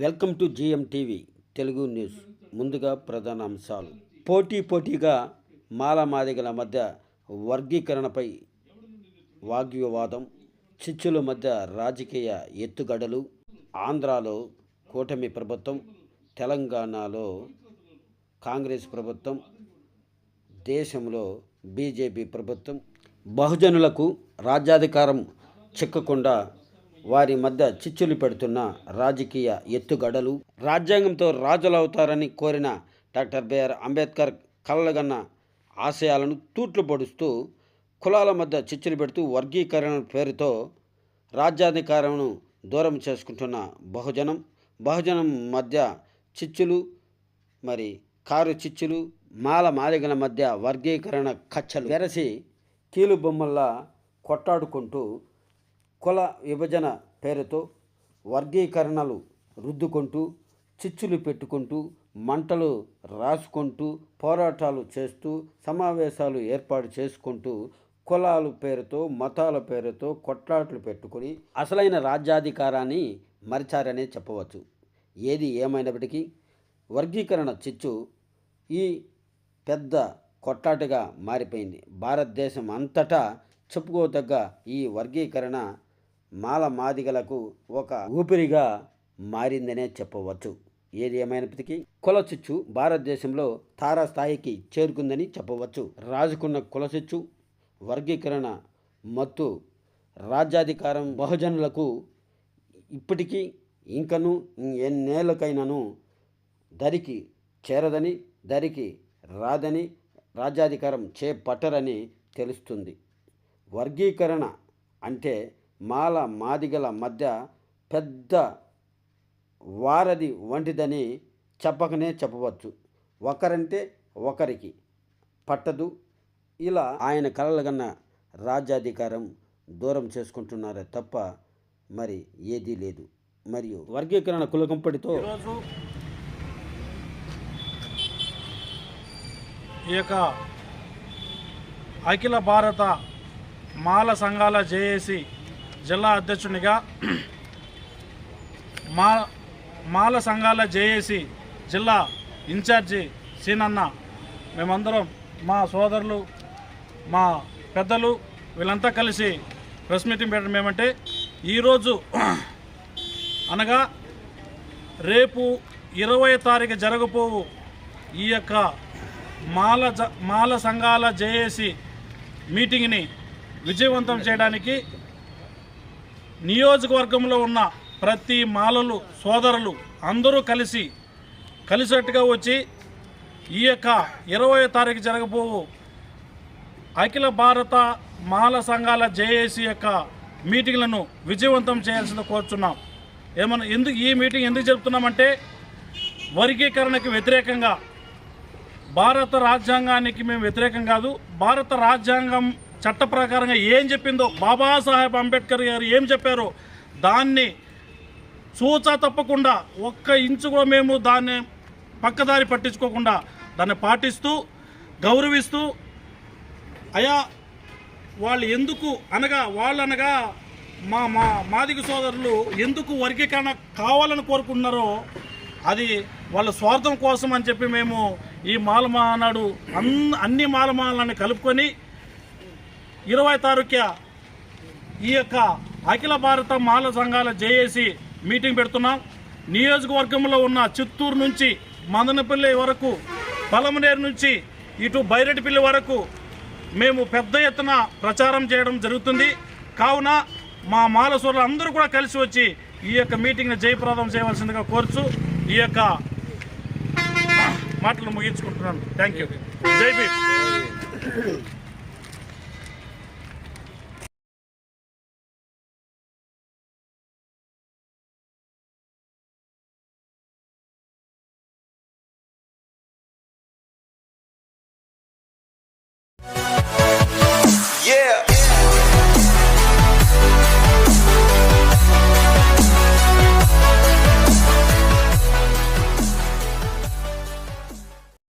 Welcome to G M TV Telugu news. ముందుగా ప్రధాన అంశాలు. పోటీ పోటీగా మాలమాదిగల మధ్య వర్గీకరణపై వాగ్వివాదం చిచ్చుల మధ్య రాజకీయ ఎత్తుగడలు ఆంధ్రాలో కూటమి ప్రభుత్వం తెలంగాణలో కాంగ్రెస్ ప్రభుత్వం దేశంలో బీజేపీ ప్రభుత్వం బహుజనులకు రాజ్యాధికారం చిక్కకుండా వారి మధ్య చిచ్చులు పెడుతున్న రాజకీయ ఎత్తుగడలు రాజ్యాంగంతో రాజులవుతారని కోరిన డాక్టర్ బిఆర్ అంబేద్కర్ కలగన్న ఆశయాలను తూట్లు పొడుస్తూ కులాల మధ్య చిచ్చులు పెడుతూ వర్గీకరణ పేరుతో రాజ్యాధికారంను దూరం చేసుకుంటున్న బహుజనం బహుజనం మధ్య చిచ్చులు మరి కారు చిచ్చులు మాల మాదిగల మధ్య వర్గీకరణ కచ్చలు వెరసి కీలు బొమ్మల్లా కొట్టాడుకుంటూ కుల విభజన పేరుతో వర్గీకరణలు రుద్దుకుంటూ చిచ్చులు పెట్టుకుంటూ మంటలు రాసుకుంటూ పోరాటాలు చేస్తూ సమావేశాలు ఏర్పాటు చేసుకుంటూ కులాల పేరుతో మతాల పేరుతో కొట్లాట్లు పెట్టుకుని అసలైన రాజ్యాధికారాన్ని మరిచారనే చెప్పవచ్చు. ఏది ఏమైనప్పటికీ వర్గీకరణ చిచ్చు ఈ పెద్ద కొట్లాటగా మారిపోయింది. భారతదేశం అంతటా చెప్పుకోదగ్గ ఈ వర్గీకరణ మాల మాదిగలకు ఒక ఊపిరిగా మారిందనే చెప్పవచ్చు. ఏది ఏమైనప్పటికీ కులచిచ్చు భారతదేశంలో తారాస్థాయికి చేరుకుందని చెప్పవచ్చు. రాజుకున్న కులచిచ్చు వర్గీకరణ మత్తు రాజ్యాధికారం బహుజనులకు ఇప్పటికీ ఇంకను ఎన్నేళ్ళకైనాను దరికి చేరదని దరికి రాదని రాజ్యాధికారం చేపట్టరని తెలుస్తుంది. వర్గీకరణ అంటే మాల మాదిగల మధ్య పెద్ద వారధి వంటిదని చెప్పకనే చెప్పవచ్చు. ఒకరంటే ఒకరికి పట్టదు. ఇలా ఆయన కలలుగన్న రాజ్యాధికారం దూరం చేసుకుంటున్నారే తప్ప మరి ఏదీ లేదు. మరియు వర్గీకరణ కులకంపడితో ఈ యొక్క అఖిల భారత మాల సంఘాల జేఏసీ జిల్లా అధ్యక్షునిగా మా మాల సంఘాల జేఏసీ జిల్లా ఇన్ఛార్జి సీనన్న మేమందరం మా సోదరులు మా పెద్దలు వీళ్ళంతా కలిసి ప్రెస్ మీటింగ్ పెట్టడం ఏమంటే ఈరోజు అనగా రేపు ఇరవై తారీఖు జరగపోవు ఈ యొక్క మాల జ మాల సంఘాల జేఏసీ మీటింగ్ని విజయవంతం చేయడానికి నియోజకవర్గంలో ఉన్న ప్రతి మాలలు సోదరులు అందరూ కలిసి కలిసట్టుగా వచ్చి ఈ యొక్క ఇరవై తారీఖు జరగబోవు అఖిల భారత మాల సంఘాల జేఏసీ యొక్క మీటింగ్లను విజయవంతం చేయాల్సింది కోరుచున్నాం. ఏమన్నా ఎందుకు ఈ మీటింగ్ ఎందుకు చెబుతున్నామంటే వర్గీకరణకు వ్యతిరేకంగా భారత రాజ్యాంగానికి మేము వ్యతిరేకం కాదు భారత రాజ్యాంగం చట్ట ప్రకారంగా ఏం చెప్పిందో బాబాసాహెబ్ అంబేద్కర్ గారు ఏం చెప్పారో దాన్ని సూచా తప్పకుండా ఒక్క ఇంచు కూడా మేము దాన్ని పక్కదారి పట్టించుకోకుండా దాన్ని పాటిస్తూ గౌరవిస్తూ అయా వాళ్ళు ఎందుకు అనగా వాళ్ళనగా మా మా మాదిగ సోదరులు ఎందుకు వర్గీకరణ కావాలని కోరుకుంటున్నారో అది వాళ్ళ స్వార్థం కోసం అని చెప్పి మేము ఈ మాలమానాడు అన్ అన్ని మాలమాలని కలుపుకొని ఇరవై తారీఖు ఈ యొక్క అఖిల భారత మాల సంఘాల జేఏసి మీటింగ్ పెడుతున్నాం. నియోజకవర్గంలో ఉన్న చిత్తూరు నుంచి మదనపల్లి వరకు పలమనేరు నుంచి ఇటు బైరెడ్డిపల్లి వరకు మేము పెద్ద ఎత్తున ప్రచారం చేయడం జరుగుతుంది. కావున మా మాలసూరులు అందరూ కూడా కలిసి వచ్చి ఈ యొక్క మీటింగ్ని జయప్రదం చేయవలసిందిగా కోరుచు ఈ యొక్క మాటలు ముగించుకుంటున్నాను. థ్యాంక్ యూ జై